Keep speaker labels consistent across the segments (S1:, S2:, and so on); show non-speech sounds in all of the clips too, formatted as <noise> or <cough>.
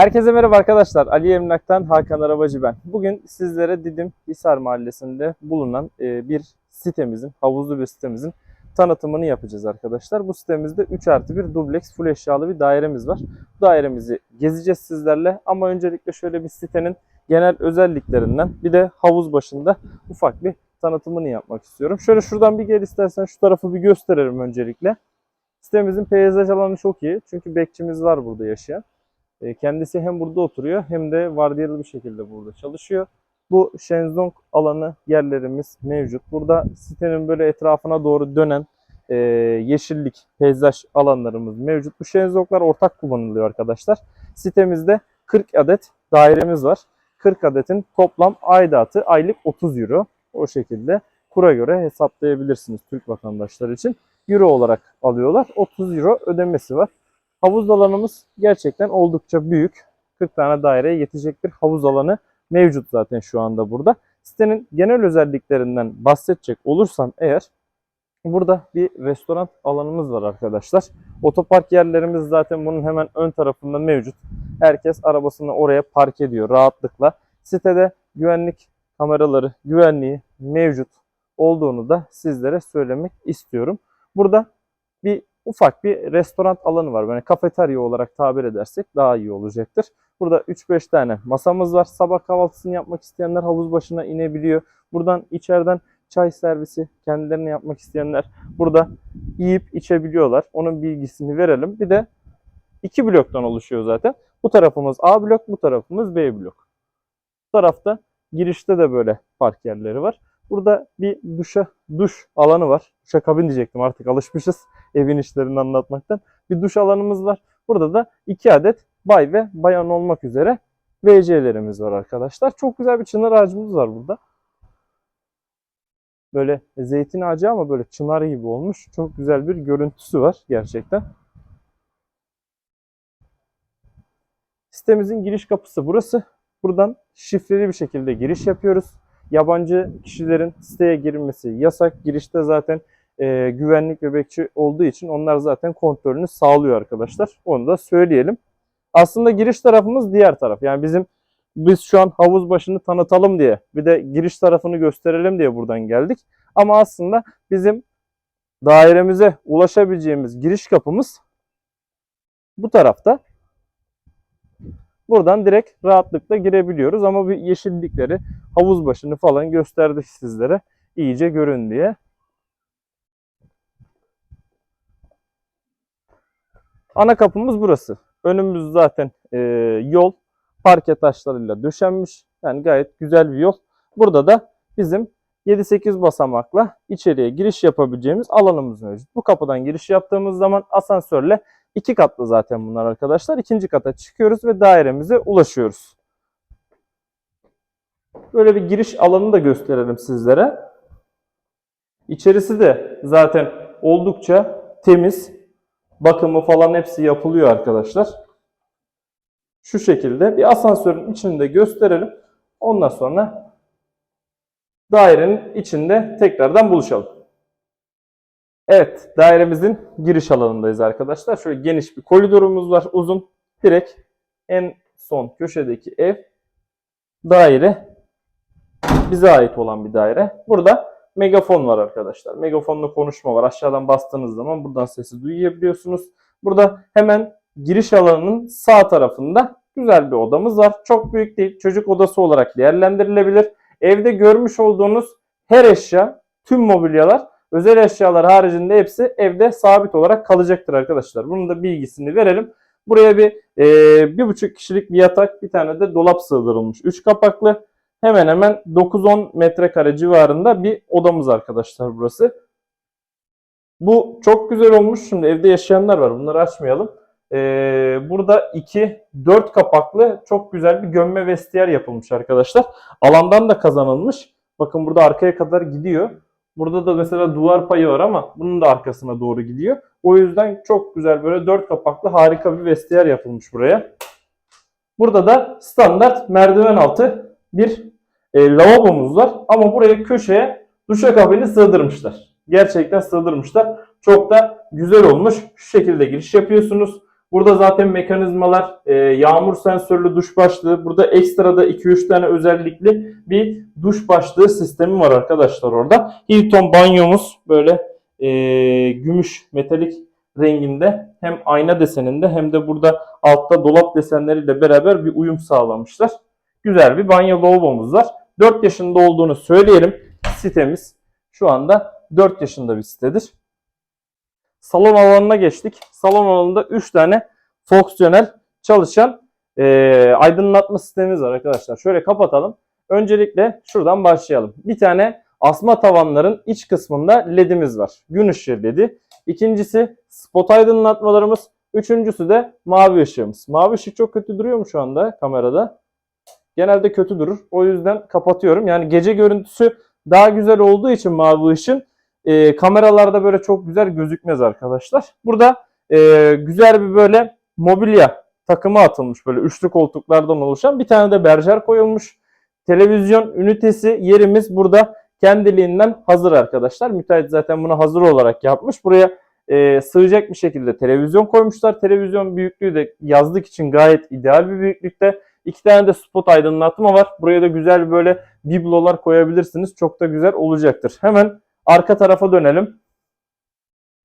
S1: Herkese merhaba arkadaşlar. Ali Emlak'tan Hakan Arabacı ben. Bugün sizlere Didim Hisar Mahallesi'nde bulunan e, bir sitemizin, havuzlu bir sitemizin tanıtımını yapacağız arkadaşlar. Bu sitemizde 3 artı 1 dubleks full eşyalı bir dairemiz var. Bu dairemizi gezeceğiz sizlerle ama öncelikle şöyle bir sitenin genel özelliklerinden bir de havuz başında ufak bir tanıtımını yapmak istiyorum. Şöyle şuradan bir gel istersen şu tarafı bir gösterelim öncelikle. Sitemizin peyzaj alanı çok iyi. Çünkü bekçimiz var burada yaşayan. E, Kendisi hem burada oturuyor hem de vardiyalı bir şekilde burada çalışıyor. Bu şenzong alanı yerlerimiz mevcut. Burada sitenin böyle etrafına doğru dönen e, yeşillik, peyzaj alanlarımız mevcut. Bu şenzonglar ortak kullanılıyor arkadaşlar. Sitemizde 40 adet dairemiz var. 40 adetin toplam aidatı aylık 30 euro. O şekilde kura göre hesaplayabilirsiniz Türk vatandaşları için. Euro olarak alıyorlar. 30 euro ödemesi var. Havuz alanımız gerçekten oldukça büyük. 40 tane daireye yetecek bir havuz alanı mevcut zaten şu anda burada. Sitenin genel özelliklerinden bahsedecek olursam eğer burada bir restoran alanımız var arkadaşlar. Otopark yerlerimiz zaten bunun hemen ön tarafında mevcut. Herkes arabasını oraya park ediyor rahatlıkla. Sitede güvenlik kameraları, güvenliği mevcut olduğunu da sizlere söylemek istiyorum. Burada bir ufak bir restoran alanı var. Yani kafeterya olarak tabir edersek daha iyi olacaktır. Burada 3-5 tane masamız var. Sabah kahvaltısını yapmak isteyenler havuz başına inebiliyor. Buradan içeriden çay servisi kendilerine yapmak isteyenler burada yiyip içebiliyorlar. Onun bilgisini verelim. Bir de iki bloktan oluşuyor zaten. Bu tarafımız A blok, bu tarafımız B blok. Bu tarafta girişte de böyle park yerleri var. Burada bir duşa duş alanı var. Duşa kabin diyecektim artık alışmışız <laughs> evin işlerini anlatmaktan. Bir duş alanımız var. Burada da iki adet bay ve bayan olmak üzere WC'lerimiz var arkadaşlar. Çok güzel bir çınar ağacımız var burada. Böyle zeytin ağacı ama böyle çınar gibi olmuş. Çok güzel bir görüntüsü var gerçekten. Sitemizin giriş kapısı burası. Buradan şifreli bir şekilde giriş yapıyoruz. Yabancı kişilerin siteye girmesi yasak. Girişte zaten e, güvenlik ve bekçi olduğu için onlar zaten kontrolünü sağlıyor arkadaşlar. Onu da söyleyelim. Aslında giriş tarafımız diğer taraf. Yani bizim biz şu an havuz başını tanıtalım diye bir de giriş tarafını gösterelim diye buradan geldik. Ama aslında bizim dairemize ulaşabileceğimiz giriş kapımız bu tarafta. Buradan direkt rahatlıkla girebiliyoruz ama bir yeşillikleri, havuz başını falan gösterdik sizlere iyice görün diye. Ana kapımız burası. Önümüz zaten e, yol parke taşlarıyla döşenmiş. Yani gayet güzel bir yol. Burada da bizim 7-8 basamakla içeriye giriş yapabileceğimiz alanımız mevcut. Bu kapıdan giriş yaptığımız zaman asansörle iki katlı zaten bunlar arkadaşlar. İkinci kata çıkıyoruz ve dairemize ulaşıyoruz. Böyle bir giriş alanını da gösterelim sizlere. İçerisi de zaten oldukça temiz. Bakımı falan hepsi yapılıyor arkadaşlar. Şu şekilde bir asansörün içinde gösterelim. Ondan sonra dairenin içinde tekrardan buluşalım. Evet, dairemizin giriş alanındayız arkadaşlar. Şöyle geniş bir koridorumuz var, uzun. Direkt en son köşedeki ev daire bize ait olan bir daire. Burada megafon var arkadaşlar. Megafonla konuşma var. Aşağıdan bastığınız zaman buradan sesi duyabiliyorsunuz. Burada hemen giriş alanının sağ tarafında güzel bir odamız var. Çok büyük değil. Çocuk odası olarak değerlendirilebilir. Evde görmüş olduğunuz her eşya, tüm mobilyalar, özel eşyalar haricinde hepsi evde sabit olarak kalacaktır arkadaşlar. Bunun da bilgisini verelim. Buraya bir e, bir buçuk kişilik bir yatak, bir tane de dolap sığdırılmış. Üç kapaklı. Hemen hemen 9-10 metrekare civarında bir odamız arkadaşlar burası. Bu çok güzel olmuş. Şimdi evde yaşayanlar var. Bunları açmayalım. Ee, burada 2-4 kapaklı çok güzel bir gömme vestiyer yapılmış arkadaşlar. Alandan da kazanılmış. Bakın burada arkaya kadar gidiyor. Burada da mesela duvar payı var ama bunun da arkasına doğru gidiyor. O yüzden çok güzel böyle 4 kapaklı harika bir vestiyer yapılmış buraya. Burada da standart merdiven altı bir e, lavabomuz var. Ama buraya köşeye duşakabini sığdırmışlar. Gerçekten sığdırmışlar. Çok da güzel olmuş. Şu şekilde giriş yapıyorsunuz. Burada zaten mekanizmalar, e, yağmur sensörlü duş başlığı, burada ekstra da 2-3 tane özellikli bir duş başlığı sistemi var arkadaşlar orada. Hilton banyomuz böyle e, gümüş metalik renginde hem ayna deseninde hem de burada altta dolap desenleriyle beraber bir uyum sağlamışlar. Güzel bir banyo lavabomuz var. 4 yaşında olduğunu söyleyelim. Sitemiz şu anda 4 yaşında bir sitedir. Salon alanına geçtik. Salon alanında 3 tane fonksiyonel çalışan e, aydınlatma sistemimiz var arkadaşlar. Şöyle kapatalım. Öncelikle şuradan başlayalım. Bir tane asma tavanların iç kısmında ledimiz var. Gün ışığı ledi. İkincisi spot aydınlatmalarımız. Üçüncüsü de mavi ışığımız. Mavi ışık çok kötü duruyor mu şu anda kamerada? Genelde kötü durur. O yüzden kapatıyorum. Yani gece görüntüsü daha güzel olduğu için mavi ışın e, kameralarda böyle çok güzel gözükmez arkadaşlar. Burada e, güzel bir böyle mobilya takımı atılmış böyle üçlü koltuklardan oluşan bir tane de berjer koyulmuş. Televizyon ünitesi yerimiz burada kendiliğinden hazır arkadaşlar. Müteahhit zaten bunu hazır olarak yapmış. Buraya e, sığacak bir şekilde televizyon koymuşlar. Televizyon büyüklüğü de yazlık için gayet ideal bir büyüklükte. İki tane de spot aydınlatma var. Buraya da güzel böyle biblolar koyabilirsiniz. Çok da güzel olacaktır. Hemen arka tarafa dönelim.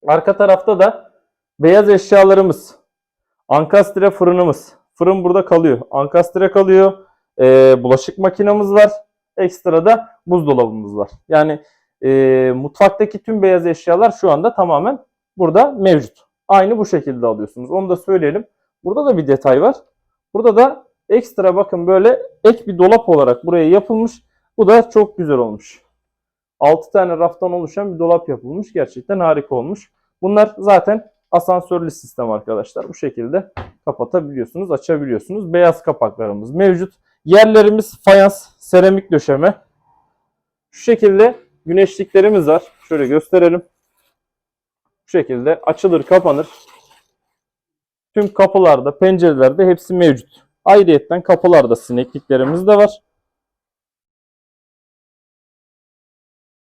S1: Arka tarafta da beyaz eşyalarımız. Ankastre fırınımız. Fırın burada kalıyor. Ankastre kalıyor. Ee, bulaşık makinamız var. Ekstra da buzdolabımız var. Yani e, mutfaktaki tüm beyaz eşyalar şu anda tamamen burada mevcut. Aynı bu şekilde alıyorsunuz. Onu da söyleyelim. Burada da bir detay var. Burada da ekstra bakın böyle ek bir dolap olarak buraya yapılmış. Bu da çok güzel olmuş. 6 tane raftan oluşan bir dolap yapılmış. Gerçekten harika olmuş. Bunlar zaten asansörlü sistem arkadaşlar. Bu şekilde kapatabiliyorsunuz, açabiliyorsunuz. Beyaz kapaklarımız mevcut. Yerlerimiz fayans, seramik döşeme. Şu şekilde güneşliklerimiz var. Şöyle gösterelim. Bu şekilde açılır, kapanır. Tüm kapılarda, pencerelerde hepsi mevcut. Ayrıyetten kapılarda sinekliklerimiz de var.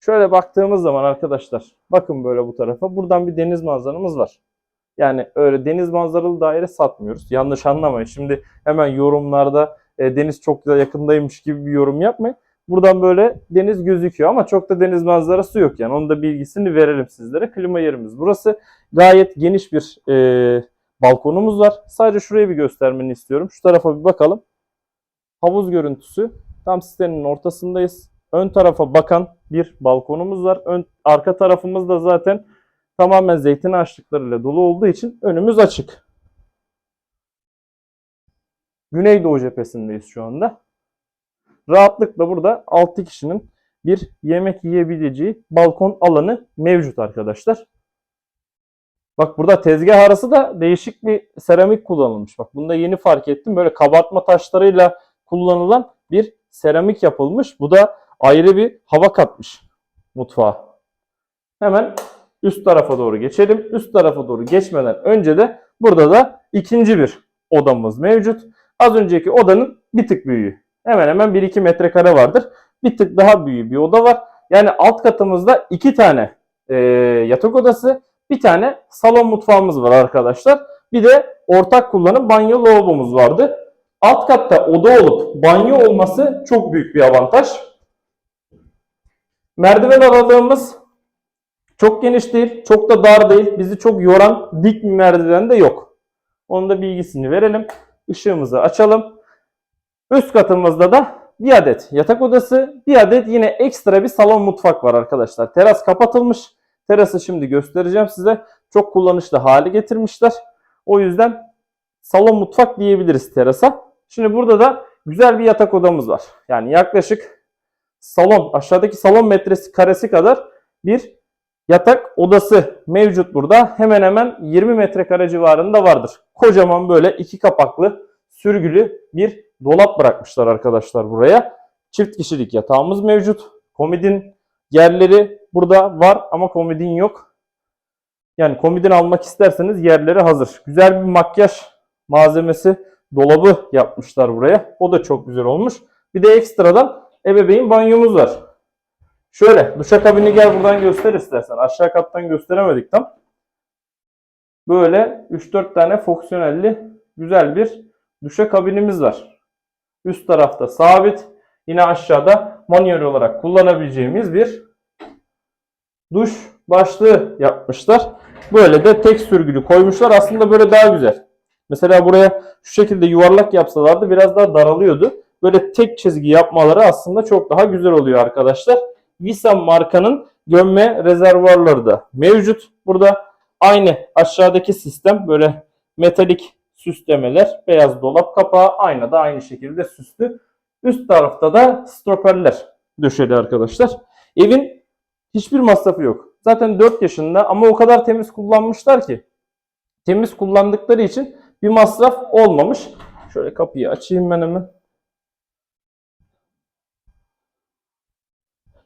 S1: Şöyle baktığımız zaman arkadaşlar bakın böyle bu tarafa. Buradan bir deniz manzaramız var. Yani öyle deniz manzaralı daire satmıyoruz. Yanlış anlamayın. Şimdi hemen yorumlarda e, deniz çok da yakındaymış gibi bir yorum yapmayın. Buradan böyle deniz gözüküyor ama çok da deniz manzarası yok yani. Onun da bilgisini verelim sizlere. Klima yerimiz burası. Gayet geniş bir e, balkonumuz var. Sadece şurayı bir göstermeni istiyorum. Şu tarafa bir bakalım. Havuz görüntüsü. Tam sitenin ortasındayız. Ön tarafa bakan bir balkonumuz var. Ön, arka tarafımız da zaten tamamen zeytin ağaçlıklarıyla dolu olduğu için önümüz açık. Güneydoğu cephesindeyiz şu anda. Rahatlıkla burada 6 kişinin bir yemek yiyebileceği balkon alanı mevcut arkadaşlar. Bak burada tezgah arası da değişik bir seramik kullanılmış. Bak bunu da yeni fark ettim. Böyle kabartma taşlarıyla kullanılan bir seramik yapılmış. Bu da ayrı bir hava katmış mutfağa. Hemen üst tarafa doğru geçelim. Üst tarafa doğru geçmeden önce de burada da ikinci bir odamız mevcut. Az önceki odanın bir tık büyüğü. Hemen hemen 1-2 metrekare vardır. Bir tık daha büyüğü bir oda var. Yani alt katımızda iki tane e, yatak odası, bir tane salon mutfağımız var arkadaşlar. Bir de ortak kullanım banyo lavabomuz vardı. Alt katta oda olup banyo olması çok büyük bir avantaj. Merdiven aralığımız çok geniş değil, çok da dar değil. Bizi çok yoran dik bir merdiven de yok. Onun da bilgisini verelim. Işığımızı açalım. Üst katımızda da bir adet yatak odası, bir adet yine ekstra bir salon mutfak var arkadaşlar. Teras kapatılmış. Terası şimdi göstereceğim size. Çok kullanışlı hale getirmişler. O yüzden salon mutfak diyebiliriz terasa. Şimdi burada da güzel bir yatak odamız var. Yani yaklaşık salon, aşağıdaki salon metresi karesi kadar bir yatak odası mevcut burada. Hemen hemen 20 metrekare civarında vardır. Kocaman böyle iki kapaklı sürgülü bir dolap bırakmışlar arkadaşlar buraya. Çift kişilik yatağımız mevcut. Komodin yerleri burada var ama komodin yok. Yani komodin almak isterseniz yerleri hazır. Güzel bir makyaj malzemesi dolabı yapmışlar buraya. O da çok güzel olmuş. Bir de ekstradan ebeveyn banyomuz var. Şöyle duşakabini gel buradan göster istersen. Aşağı kattan gösteremedik tam. böyle 3-4 tane fonksiyonelli güzel bir duşa kabinimiz var. Üst tarafta sabit. Yine aşağıda manuel olarak kullanabileceğimiz bir duş başlığı yapmışlar. Böyle de tek sürgülü koymuşlar. Aslında böyle daha güzel. Mesela buraya şu şekilde yuvarlak yapsalardı biraz daha daralıyordu. Böyle tek çizgi yapmaları aslında çok daha güzel oluyor arkadaşlar. Visam markanın gömme rezervuarları da mevcut. Burada aynı aşağıdaki sistem böyle metalik süslemeler, beyaz dolap kapağı, ayna da aynı şekilde süslü. Üst tarafta da stoperler döşeli arkadaşlar. Evin hiçbir masrafı yok. Zaten 4 yaşında ama o kadar temiz kullanmışlar ki. Temiz kullandıkları için bir masraf olmamış. Şöyle kapıyı açayım ben hemen.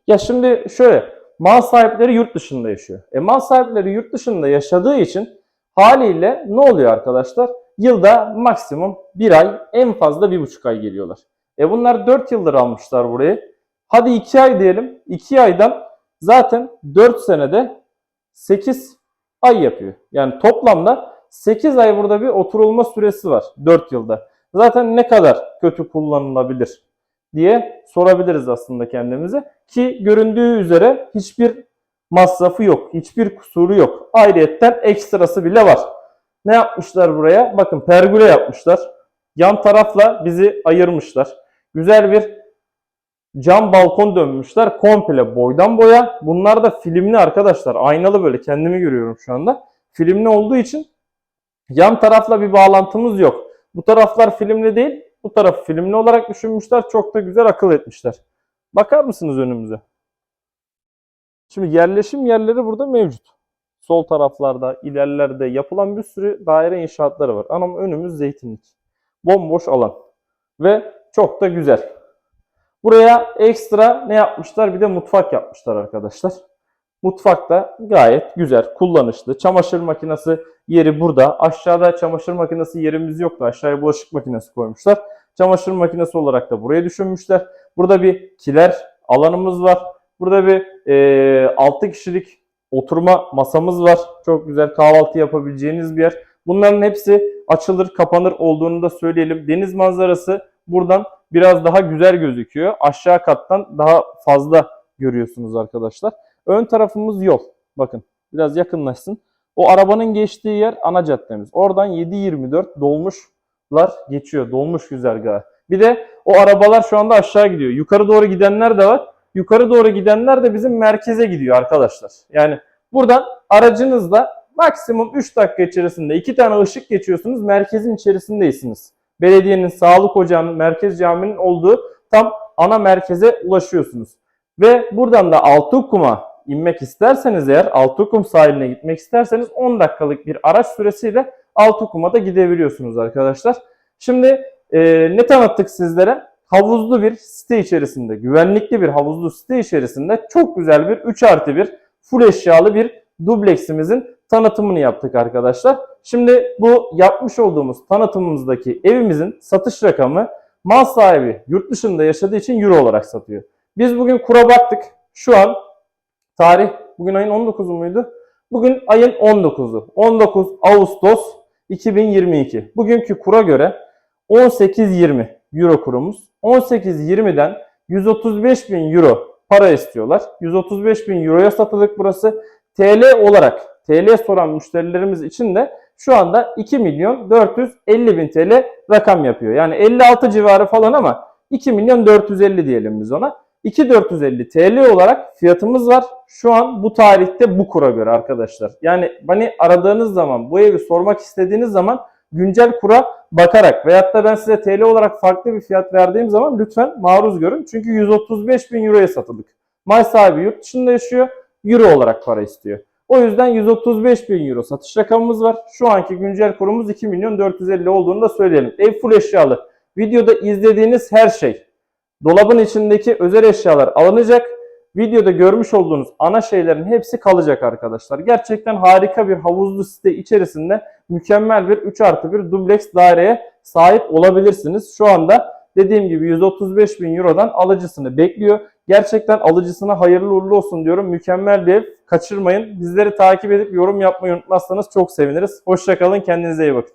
S1: Ya şimdi şöyle mal sahipleri yurt dışında yaşıyor. E mal sahipleri yurt dışında yaşadığı için haliyle ne oluyor arkadaşlar? Yılda maksimum bir ay en fazla bir buçuk ay geliyorlar. E bunlar 4 yıldır almışlar burayı. Hadi 2 ay diyelim. 2 aydan zaten 4 senede 8 ay yapıyor. Yani toplamda 8 ay burada bir oturulma süresi var 4 yılda. Zaten ne kadar kötü kullanılabilir diye sorabiliriz aslında kendimize. Ki göründüğü üzere hiçbir masrafı yok, hiçbir kusuru yok. Ayrıyetten ekstrası bile var. Ne yapmışlar buraya? Bakın pergüle yapmışlar. Yan tarafla bizi ayırmışlar. Güzel bir cam balkon dönmüşler. Komple boydan boya. Bunlar da filmli arkadaşlar. Aynalı böyle kendimi görüyorum şu anda. Filmli olduğu için yan tarafla bir bağlantımız yok. Bu taraflar filmli değil. Bu tarafı filmli olarak düşünmüşler. Çok da güzel akıl etmişler. Bakar mısınız önümüze? Şimdi yerleşim yerleri burada mevcut. Sol taraflarda, ilerlerde yapılan bir sürü daire inşaatları var. Ama önümüz zeytinlik. Bomboş alan. Ve çok da güzel. Buraya ekstra ne yapmışlar? Bir de mutfak yapmışlar arkadaşlar. Mutfak da gayet güzel, kullanışlı. Çamaşır makinesi yeri burada. Aşağıda çamaşır makinesi yerimiz yoktu. Aşağıya bulaşık makinesi koymuşlar. Çamaşır makinesi olarak da buraya düşünmüşler. Burada bir kiler alanımız var. Burada bir e, 6 kişilik oturma masamız var. Çok güzel kahvaltı yapabileceğiniz bir yer. Bunların hepsi açılır kapanır olduğunu da söyleyelim. Deniz manzarası buradan biraz daha güzel gözüküyor. Aşağı kattan daha fazla görüyorsunuz arkadaşlar. Ön tarafımız yol. Bakın biraz yakınlaşsın. O arabanın geçtiği yer ana caddemiz. Oradan 7.24 dolmuşlar geçiyor. Dolmuş güzergahı. Bir de o arabalar şu anda aşağı gidiyor. Yukarı doğru gidenler de var. Yukarı doğru gidenler de bizim merkeze gidiyor arkadaşlar. Yani buradan aracınızla maksimum 3 dakika içerisinde 2 tane ışık geçiyorsunuz. Merkezin içerisindeysiniz. Belediyenin, sağlık ocağının, merkez caminin olduğu tam ana merkeze ulaşıyorsunuz. Ve buradan da Altıokkum'a inmek isterseniz eğer Altıokkum sahiline gitmek isterseniz 10 dakikalık bir araç süresiyle Altıokkum'a da gidebiliyorsunuz arkadaşlar. Şimdi e, ne tanıttık sizlere? Havuzlu bir site içerisinde, güvenlikli bir havuzlu site içerisinde çok güzel bir 3 artı 1 full eşyalı bir dubleksimizin tanıtımını yaptık arkadaşlar. Şimdi bu yapmış olduğumuz tanıtımımızdaki evimizin satış rakamı mal sahibi yurt dışında yaşadığı için euro olarak satıyor. Biz bugün kura baktık. Şu an tarih bugün ayın 19'u muydu? Bugün ayın 19'u. 19 Ağustos 2022. Bugünkü kura göre 18.20 euro kurumuz. 18.20'den 135 bin euro para istiyorlar. 135 bin euroya satılık burası. TL olarak TL soran müşterilerimiz için de şu anda 2 milyon 450 bin TL rakam yapıyor. Yani 56 civarı falan ama 2 milyon 450 diyelim biz ona. 2450 TL olarak fiyatımız var. Şu an bu tarihte bu kura göre arkadaşlar. Yani beni aradığınız zaman bu evi sormak istediğiniz zaman güncel kura bakarak veyahut da ben size TL olarak farklı bir fiyat verdiğim zaman lütfen maruz görün. Çünkü 135 bin euroya satılık. Mal sahibi yurt dışında yaşıyor. Euro olarak para istiyor. O yüzden 135 bin euro satış rakamımız var. Şu anki güncel kurumuz 2 milyon 450 olduğunu da söyleyelim. Ev full eşyalı. Videoda izlediğiniz her şey dolabın içindeki özel eşyalar alınacak. Videoda görmüş olduğunuz ana şeylerin hepsi kalacak arkadaşlar. Gerçekten harika bir havuzlu site içerisinde mükemmel bir 3 artı 1 dubleks daireye sahip olabilirsiniz. Şu anda dediğim gibi 135 bin Euro'dan alıcısını bekliyor. Gerçekten alıcısına hayırlı uğurlu olsun diyorum. Mükemmel bir ev. Kaçırmayın. Bizleri takip edip yorum yapmayı unutmazsanız çok seviniriz. Hoşçakalın. Kendinize iyi bakın.